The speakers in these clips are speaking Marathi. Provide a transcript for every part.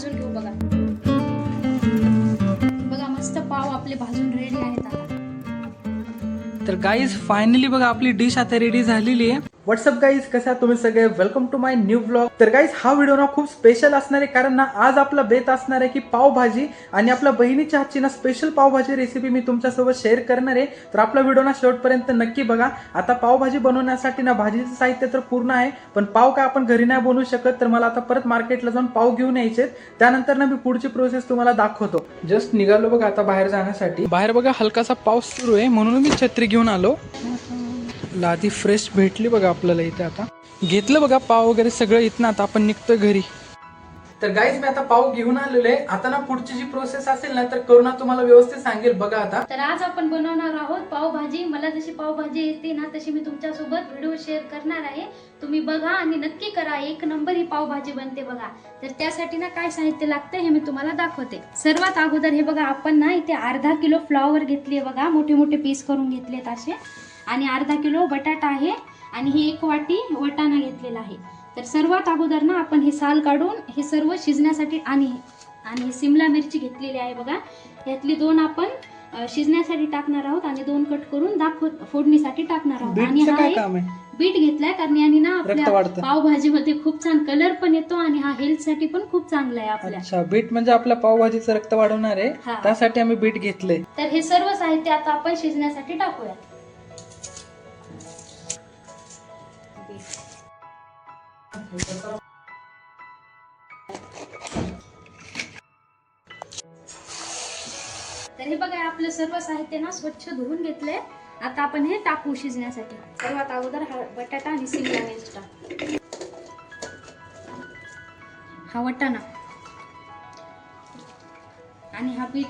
भाजून घेऊ बघा. बघा मस्त पाव आपले भाजून रेडी आहेत तर गाईज फायनली बघा आपली डिश आता रेडी झालेली आहे. व्हॉट्सअप गाईज कसा तुम्ही सगळे? Welcome to my new blog तर गाईज हा व्हिडिओ ना खूप स्पेशल असणार आहे कारण ना आज आपला बेत असणार आहे की पावभाजी आणि आपल्या बहिणीच्या हातची ना स्पेशल पावभाजी रेसिपी मी तुमच्यासोबत शेअर करणार आहे. तर आपला व्हिडिओ ना शेवटपर्यंत नक्की बघा. आता पावभाजी बनवण्यासाठी ना भाजीचं साहित्य तर पूर्ण आहे पण पाव काय आपण घरी नाही बनवू शकत तर मला आता परत मार्केटला जाऊन पाव घेऊन यायचे त्यानंतर ना मी पुढची प्रोसेस तुम्हाला दाखवतो. जस्ट निघालो बघा आता बाहेर जाण्यासाठी. बाहेर बघा हलकासा पाऊस सुरू आहे म्हणून मी छत्री घेऊन आलो. लादी फ्रेश भेटली बघा आपल्याला इथे आता. घेतलं बघा पाव वगैरे सगळं इथनं आता आपण निघतोय घरी. तर गाईज मी आता पाव घेऊन आलेलो आहे. आता ना पुढची जी प्रोसेस असेल ना तर करुणा तुम्हाला व्यवस्थित सांगेल. बघा आता. तर आज आपण बनवणार आहोत पावभाजी मला जशी पावभाजी येते ना तशी मी तुमच्यासोबत व्हिडिओ शेअर करणार आहे. तुम्ही बघा आणि नक्की करा. एक नंबर ही पावभाजी बनते बघा. तर त्यासाठी ना काय साहित्य लागतं हे मी तुम्हाला दाखवते. सर्वात अगोदर हे बघा आपण ना इथे अर्धा किलो फ्लॉवर घेतली बघा. मोठे मोठे पीस करून घेतलेत असे. आणि अर्धा किलो बटाटा आहे आणि ही एक वाटी वटाणा घेतलेला आहे. तर सर्वात अगोदर ना आपण हे साल काढून हे सर्व शिजण्यासाठी आणि आणि सिमला मिरची घेतलेली आहे बघा. यातली दोन आपण शिजण्यासाठी टाकणार आहोत आणि दोन कट करून दाखव फोडणीसाठी टाकणार आहोत. आणि हा बीट घेतलाय कारण याने ना आपल्या. पावभाजीमध्ये खूप छान कलर पण येतो आणि हा हेल्थसाठी पण खूप चांगला आहे आपल्या. बीट म्हणजे आपल्या पावभाजीचं रक्त वाढवणार आहे. त्यासाठी आम्ही बीट घेतलंय. तर हे सर्व साहित्य आता आपण शिजण्यासाठी टाकूया तर हे बघा आपलं सर्व साहित्य ना स्वच्छ धुवून घेतलंय. आता आपण हे टाकू शिजण्यासाठी. सर्वात अगोदर हा बटाटा आणि सिमला मिरच टाक हा वटाणा. आणि हा बीट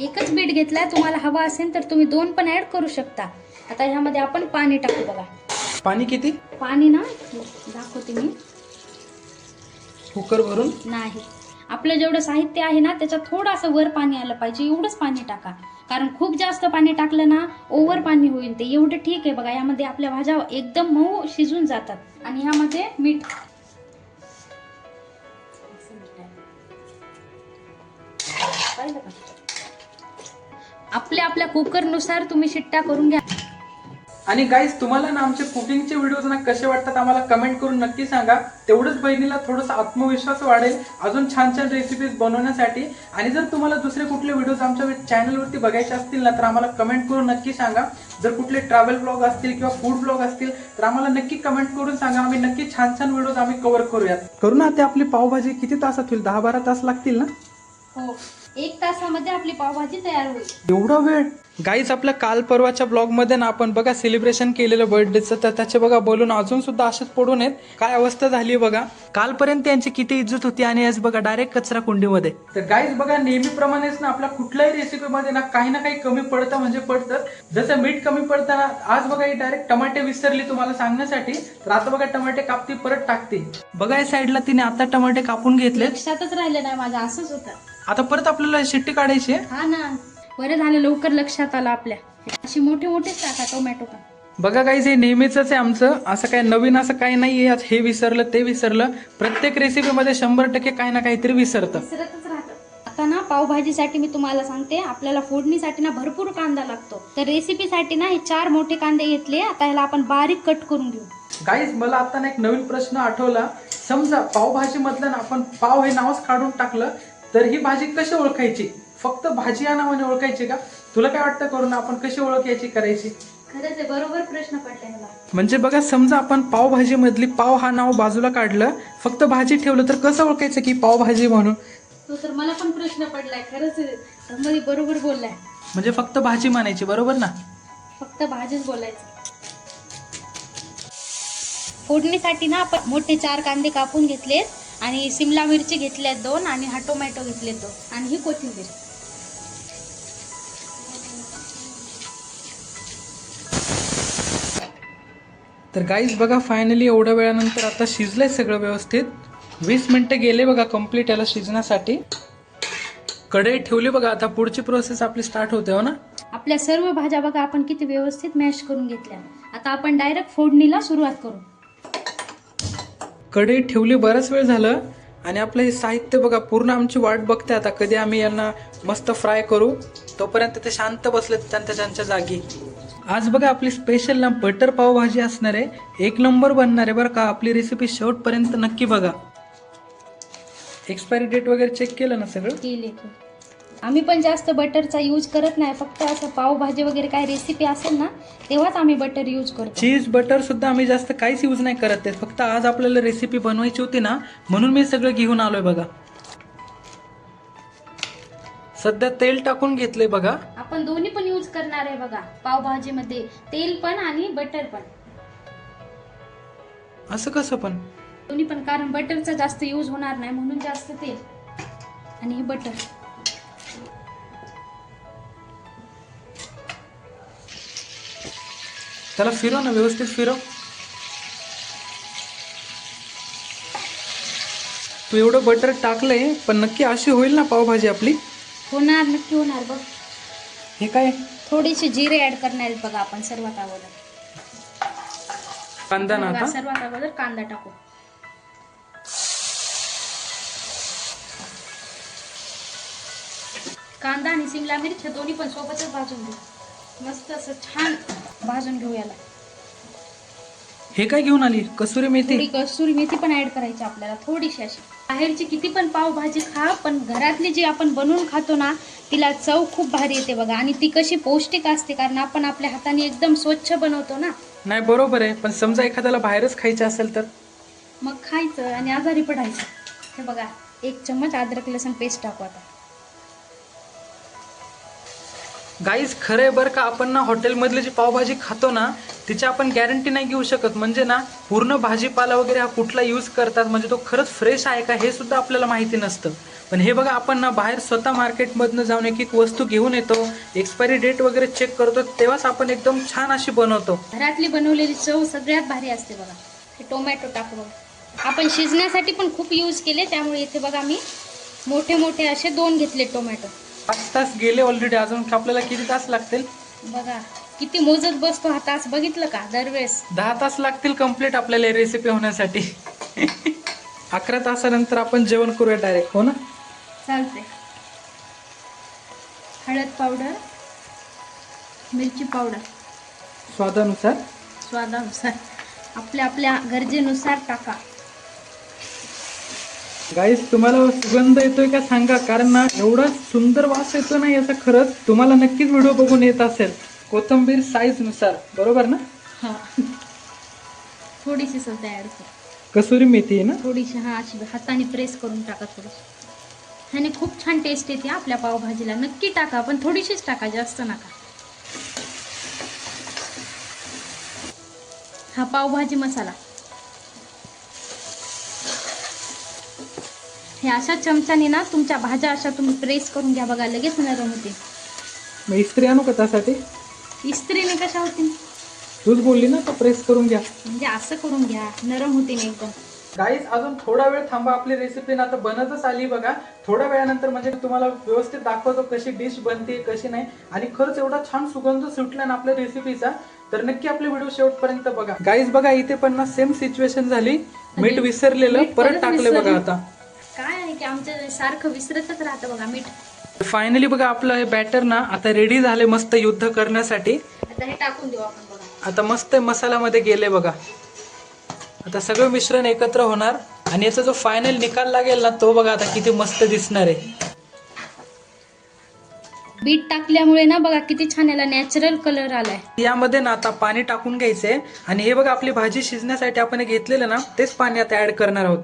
एकच बीट घेतलाय. तुम्हाला हवा असेल तर तुम्ही दोन पण ऍड करू शकता. आता ह्यामध्ये आपण पाणी टाकू बघा. पाणी किती? पाणी ना दाखवते मी. कुकर भरून नाही. आपलं जेवढं साहित्य आहे ना त्याच्यात थोडंसं वर पाणी आलं पाहिजे एवढंच पाणी टाका. कारण खूप जास्त पाणी टाकलं ना ओव्हर पाणी होईल ते. एवढं ठीक आहे बघा यामध्ये आपल्या भाज्या एकदम मऊ शिजून जातात. आणि ह्यामध्ये मीठ? आपल्या आपल्या कुकरनुसार तुम्ही शिट्टा करून घ्या. आणि गाईज तुम्हाला ना आमचे कुकिंगचे व्हिडिओज ना कसे वाटतात आम्हाला कमेंट करून नक्की सांगा. तेवढंच बहिणीला थोडासा आत्मविश्वास वाढेल. अजून छान छान रेसिपीज बनवण्यासाठी. आणि जर तुम्हाला दुसरे कुठले व्हिडिओज आमच्या चॅनलवरती बघायचे असतील ना तर आम्हाला कमेंट करून नक्की सांगा. जर कुठले ट्रॅव्हल ब्लॉग असतील किंवा फूड ब्लॉग असतील तर आम्हाला नक्की कमेंट करून सांगा. आम्ही नक्की छान छान व्हिडिओज आम्ही कव्हर करूयात. करू ना ते आपली पावभाजी किती तासात होईल? दहा बारा तास लागतील ना? हो. एक तासामध्ये आपली पावभाजी तयार होईल. एवढा वेळ? गाईज आपल्या काल परवाच्या ब्लॉगमध्ये ना आपण बघा सेलिब्रेशन केलेलं बर्थडेचं तर त्याचे बघा बोलून अजून सुद्धा असेच पडून आहेत. काय अवस्था झाली बघा. कालपर्यंत यांची किती इज्जत होती आणि आज बघा डायरेक्ट कचरा कुंडीमध्ये. तर गाईज बघा नेहमीप्रमाणेच ना आपल्या कुठल्याही रेसिपीमध्ये ना काही ना काही कमी पडतं म्हणजे पडतं. जसं मीठ कमी पडतं ना आज बघा ही डायरेक्ट टमाटे विसरली तुम्हाला सांगण्यासाठी. तर आता बघा टमाटे कापती परत टाकते. बघा या साईडला तिने आता टमाटे कापून घेतले लक्षातच राहिलं नाही माझं असंच होतं. आता परत आपल्याला शिट्टी काढायची हा ना. बरं झालं लवकर लक्षात आलं आपल्या. अशी मोठे मोठेच टाका टोमॅटो पण बघा गाईज हे नेहमीच आहे आमचं. असं काय नवीन असं काही नाही आहे हे विसरलं ते विसरलं. प्रत्येक रेसिपीमध्ये शंभर टक्के काही ना काहीतरी विसरतं. विसरतच राहतं. आता ना पावभाजीसाठी मी तुम्हाला सांगते आपल्याला फोडणीसाठी ना भरपूर कांदा लागतो. तर रेसिपीसाठी ना हे चार मोठे कांदे घेतले. आता ह्याला आपण बारीक कट करून घेऊ. गाईज मला आता ना एक नवीन प्रश्न आठवला. समजा पावभाजी मधलं ना आपण पाव हे नावच काढून टाकलं तर ही भाजी कशी ओळखायची? फक्त भाजी या नावाने ओळखायची का? तुला काय वाटतं करून आपण कशी ओळख याची करायची? खरंच आहे बरोबर प्रश्न पडलाय मला. म्हणजे बघा समजा आपण पावभाजी मधली पाव हा नाव बाजूला काढलं फक्त भाजी ठेवलं तर कसं ओळखायचं की पावभाजी म्हणून? तो तर मला पण प्रश्न पडलाय खरंच आहे. समोरी बरोबर बोललाय. म्हणजे फक्त भाजी मानायची बरोबर ना? फक्त भाजीच बोलायचं. फोडणीसाठी ना आपण मोठे चार कांदे कापून घेतलेत आणि सिमला मिरची घेतल्यात दोन आणि हा टोमॅटो घेतलेत दोन आणि ही कोथिंबीर. तर गाईज बघा फायनली एवढ्या वेळानंतर आता शिजलंय सगळं व्यवस्थित. वीस मिनिटं गेले बघा कंप्लीट याला शिजण्यासाठी. कढई ठेवली बघा आता पुढची प्रोसेस आपली स्टार्ट होते हो ना? आपल्या सर्व भाज्या बघा आपण किती व्यवस्थित मॅश करून घेतल्या. आता आपण डायरेक्ट फोडणीला सुरुवात करू. कढई ठेवली बराच वेळ झालं. आणि आपलं हे साहित्य बघा पूर्ण आमची वाट बघते आता. कधी आम्ही यांना मस्त फ्राय करू तोपर्यंत ते शांत बसलेत त्यांच्या त्यांच्या जागी. आज बघा आपली स्पेशल ना बटर पावभाजी असणार आहे. एक नंबर बनणार आहे बरं का आपली रेसिपी शेवटपर्यंत नक्की बघा. एक्सपायरी डेट वगैरे चेक केलं ना सगळं? केले. आम्ही पण जास्त बटरचा यूज करत नाही फक्त असं पावभाजी वगैरे काय रेसिपी असेल ना तेव्हाच आम्ही बटर यूज करतो. चीज बटर सुद्धा आम्ही जास्त काहीच यूज नाही करत आहे. फक्त आज आपल्याला रेसिपी बनवायची होती ना म्हणून मी सगळं घेऊन आलोय बघा. सध्या तेल टाकून घेतलंय बघा. आपण दोन्ही पण यूज करणार आहे बघा. पावभाजीमध्ये तेल पण आणि बटर पण. असं कसं पण? दोन्ही पण कारण बटरचा जास्त यूज होणार नाही म्हणून जास्त तेल आणि हे बटर त्याला फिरव ना व्यवस्थित फिरव. तू एवढं बटर टाकलंय पण नक्की अशी होईल ना पावभाजी आपली? होणार नक्की होणार बघ. हे काय? थोडेसे जिरे ऍड करणार आहेत बघा आपण सर्वात अगोदर. कांदा ना बघा, आता? सर्वात अगोदर कांदा टाकू. कांदा आणि शिमला मिरच दोन्ही पण सोबतच भाजून घेऊ. मस्त असं छान भाजून घेऊ याला. हे काय घेऊन आली? कसुरी मेथी? थोडी कसुरी मेथी पण ऍड करायची आपल्याला थोडीशी अशी. बाहेरची किती पण पावभाजी खा पण घरातली जी आपण बनवून खातो ना तिला चव खूप भारी येते बघा. आणि ती कशी पौष्टिक असते कारण आपण आपल्या हाताने एकदम स्वच्छ बनवतो ना. नाही बरोबर आहे. पण समजा एखाद्याला बाहेरच खायचं असेल तर? मग खायचं आणि आजारी पडायचं. हे बघा एक चम्मच अद्रक लसण पेस्ट टाकू आता. गाईज खरं आहे बरं का आपण ना हॉटेलमधली जी पावभाजी खातो ना तिची आपण गॅरंटी नाही घेऊ शकत. म्हणजे ना पूर्ण भाजीपाला वगैरे हा कुठला यूज करतात म्हणजे तो खरंच फ्रेश आहे का हे सुद्धा आपल्याला माहिती नसतं. पण हे बघा आपण ना बाहेर स्वतः मार्केटमधनं जाऊन एक एक वस्तू घेऊन येतो एक्सपायरी डेट वगैरे चेक करतो तेव्हाच आपण एकदम छान अशी बनवतो. घरातली बनवलेली चव सगळ्यात भारी असते बघा. हे टोमॅटो टाकू बघा. आपण शिजण्यासाठी पण खूप यूज केले त्यामुळे इथे बघा मी मोठे मोठे असे दोन घेतले टोमॅटो पाच तास गेले ऑलरेडी अजून आपल्याला किती तास लागतील? बघा किती मोजत बसतो हा तास बघितलं का दरवेळेस? दहा तास लागतील कंप्लीट आपल्याला रेसिपी होण्यासाठी. अकरा तासानंतर आपण जेवण करूया डायरेक्ट हो ना? चालते हळद पावडर मिरची पावडर. स्वादानुसार. स्वादानुसार. आपल्या आपल्या गरजेनुसार टाका. गाईस तुम्हाला सुगंध येतोय का सांगा? कारण ना एवढा सुंदर वास येतो ना याचा खरंच तुम्हाला नक्कीच व्हिडिओ बघून येत असेल. कोथंबीर साईजनुसार. बरोबर ना? हा. थोडीशी सध्या ॲड कर. कसुरी मेथी आहे ना? थोडीशी हा अशी हाताने प्रेस करून टाका थोडीशी. ह्याने खूप छान टेस्ट येते आपल्या पावभाजीला. नक्की टाका पण थोडीशीच टाका जास्त नका. हा पावभाजी मसाला. हे अशा चमच्याने ना तुमच्या भाज्या अशा तुम्ही प्रेस करून घ्या बघा लगेच नरम होते मग इस्त्री आणू का त्यासाठी? इस्त्रीने कशा होतील तूच बोलली ना तर प्रेस करून घ्या. म्हणजे असं करून घ्या नरम होते ना एकदम गाईज अजून थोडा वेळ थांबा आपली रेसिपी ना आता बनतच आली बघा. थोड्या वेळानंतर म्हणजे तुम्हाला व्यवस्थित दाखवतो कशी डिश बनते कशी नाही. आणि खरंच एवढा छान सुगंध सुटला ना आपल्या रेसिपीचा तर नक्की आपले व्हिडिओ शेवटपर्यंत बघा. गाईज बघा इथे पण ना सेम सिच्युएशन झाली. मीठ विसरलेलं परत टाकले बघा. आता. काय आहे की आमच्या सारखं विसरतच राहतं बघा मीठ. फायनली बघा आपलं हे बॅटर ना आता रेडी झाले मस्त युद्ध करण्यासाठी. आता हे टाकून देऊ आपण बघा. आता मस्त मसाल्यामध्ये गेले बघा. आता सगळं मिश्रण एकत्र होणार आणि याचा जो फायनल निकाल लागेल ना तो बघा आता किती मस्त दिसणार आहे. बीट टाकल्यामुळे ना बघा किती छान याला नॅचरल कलर आलाय. यामध्ये ना आता पाणी टाकून घ्यायचंय. आणि हे बघा आपली भाजी शिजण्यासाठी आपण हे घेतलेलं ना तेच पाणी आता ऍड करणार आहोत.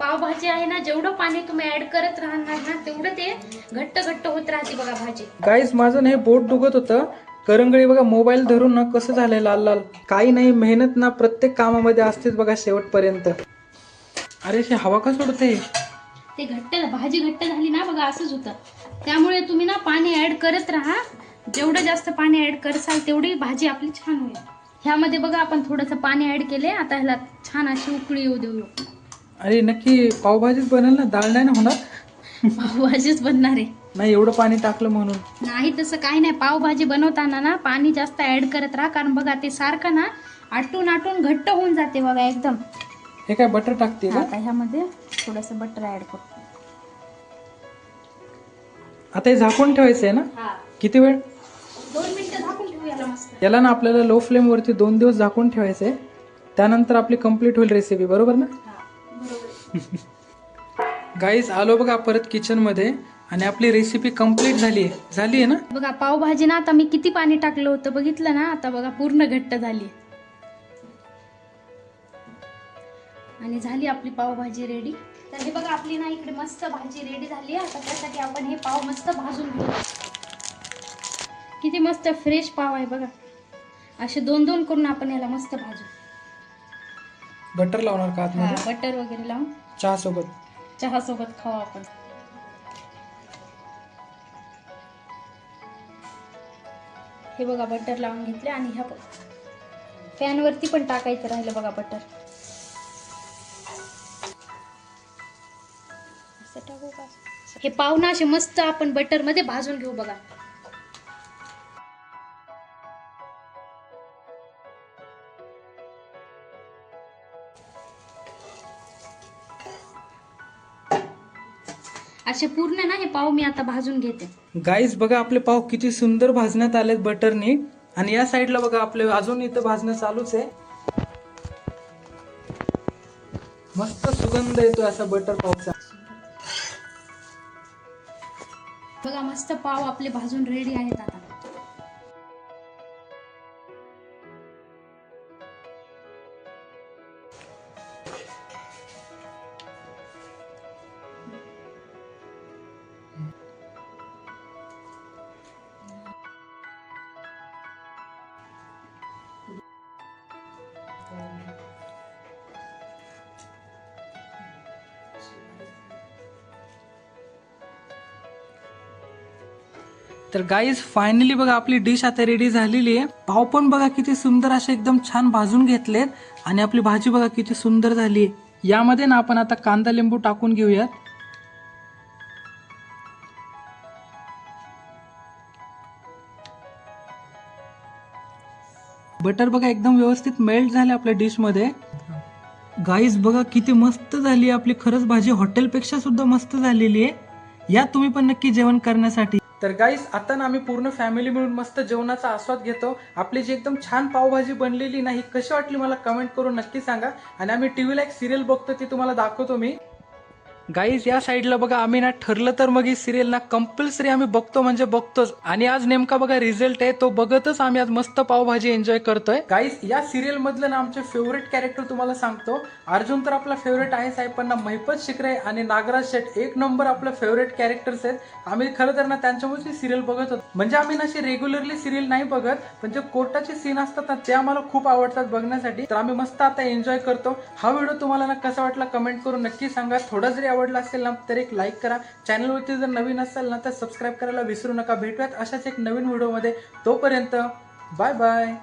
पावभाजी आहे ना जेवढं पाणी तुम्ही ऍड करत राहणार ना तेवढं ते घट्ट घट्ट होत राहते बघा भाजी. गाईज माझं ना हे बोट दुखत होतं. करंगळी बघा मोबाईल धरून ना कसं झालंय लाल लाल. काही नाही मेहनत ना प्रत्येक कामामध्ये असतेच बघा शेवटपर्यंत. अरे शे हवा का सोडते? ते घट्ट भाजी घट्ट झाली ना बघा असंच होतं. त्यामुळे तुम्ही ना पाणी ऍड करत राहा. जेवढं जास्त पाणी ऍड करसाल तेवढी भाजी आपली छान होईल. ह्यामध्ये बघा आपण थोडंसं पाणी ऍड केले आता ह्याला छान अशी उकळी येऊ देऊ. अरे नक्की पावभाजीच बनेल ना? डाळ नाही ना होणार? पावभाजीच बनणार आहे. नाही एवढं पाणी टाकलं म्हणून. नाही तसं काही नाही. पावभाजी बनवताना ना पाणी जास्त ऍड करत राहा. कारण बघा ते सारखं ना आटून आटून घट्ट होऊन जाते बघा एकदम. हे काय बटर टाकते का? ह्यामध्ये थोडस बटर ऍड करतो आता हे झाकून ठेवायचं आहे ना? किती वेळ? दोन मिनिटं झाकून ठेवू याला ना आपल्याला लो फ्लेमवरती दोन दिवस झाकून ठेवायचं आहे. त्यानंतर आपली कंप्लीट होईल रेसिपी बरोबर ना? गाईज आलो बघा परत किचनमध्ये आणि आपली रेसिपी कंप्लीट झाली आहे. झाली आहे ना? बघा पावभाजी ना आता मी किती पाणी टाकलं होतं बघितलं ना? आता बघा पूर्ण घट्ट झाली आणि झाली आपली पावभाजी रेडी तर हे बघा आपली ना इकडे मस्त भाजी रेडी झाली आहे. आता त्यासाठी आपण हे पाव मस्त भाजून घेऊ. किती मस्त फ्रेश पाव आहे बघा. असे दोन दोन करून आपण याला मस्त भाजू. बटर लावणार का आतमध्ये? बटर वगैरे लावून. चहा सोबत चहा सोबत खाऊ आपण. हे बघा बटर लावून घेतले आणि ह्या फॅन वरती पण टाकायचं राहिलं बघा बटर असं टाकू का? हे पाहुणा असे मस्त आपण बटरमध्ये भाजून घेऊ बघा. असे पूर्ण ना हे पाव मी आता भाजून घेते. गाईज बघा आपले पाव किती सुंदर भाजण्यात आलेत बटरनी आणि या साईडला बघा आपले अजून इथं भाजणं चालूच आहे. मस्त सुगंध येतो असा बटर पावचा. बघा मस्त पाव आपले भाजून रेडी आहेत आता. तर गाईज फायनली बघा आपली डिश आता रेडी झालेली आहे. पाव पण बघा किती सुंदर असे एकदम छान भाजून घेतलेत. आणि आपली भाजी बघा किती सुंदर झाली आहे. यामध्ये ना आपण आता कांदा लिंबू टाकून घेऊयात. बटर बघा एकदम व्यवस्थित मेल्ट झाले आपल्या डिशमध्ये गाईज बघा किती मस्त झाली आपली खरंच भाजी हॉटेलपेक्षा सुद्धा मस्त झालेली आहे. या तुम्ही पण नक्की जेवण करण्यासाठी तर गाईस आता ना आम्ही पूर्ण फॅमिली मिळून मस्त जेवणाचा आस्वाद घेतो. आपली जी एकदम छान पावभाजी बनलेली नाही कशी वाटली मला कमेंट करून नक्की सांगा. आणि आम्ही टीव्हीला एक सिरियल बघतो ती तुम्हाला दाखवतो मी. गाईज या साईडला बघा आम्ही ना ठरलं तर मग ही सिरियल ना कंपल्सरी आम्ही बघतो म्हणजे बघतोच. आणि आज नेमका बघा रिझल्ट आहे तो बघतच आम्ही आज मस्त पावभाजी एन्जॉय करतोय. गाईज या सिरियल मधलं ना आमचे फेवरेट कॅरेक्टर तुम्हाला सांगतो. अर्जुन तर आपला फेवरेट आहे आहे पण ना महिपत शिकरे आणि नागराज शेठ एक नंबर आपलं फेवरेट कॅरेक्टर्स आहेत. आम्ही खरं तर ना त्यांच्यामुळेच ही सिरियल बघत होतो. म्हणजे आम्ही ना अशी रेग्युलरली सिरियल नाही बघत पण जे कोर्टाचे सीन असतात ना ते आम्हाला खूप आवडतात बघण्यासाठी. तर आम्ही मस्त आता एन्जॉय करतो. हा व्हिडिओ तुम्हाला ना कसा वाटला कमेंट करून नक्की सांगा. थोडा जरी आवडला असेल ना तर एक लाईक करा. चॅनलवरती जर नवीन असेल ना तर सबस्क्राईब करायला विसरू नका. भेटूयात अशाच एक नवीन व्हिडिओमध्ये तोपर्यंत बाय बाय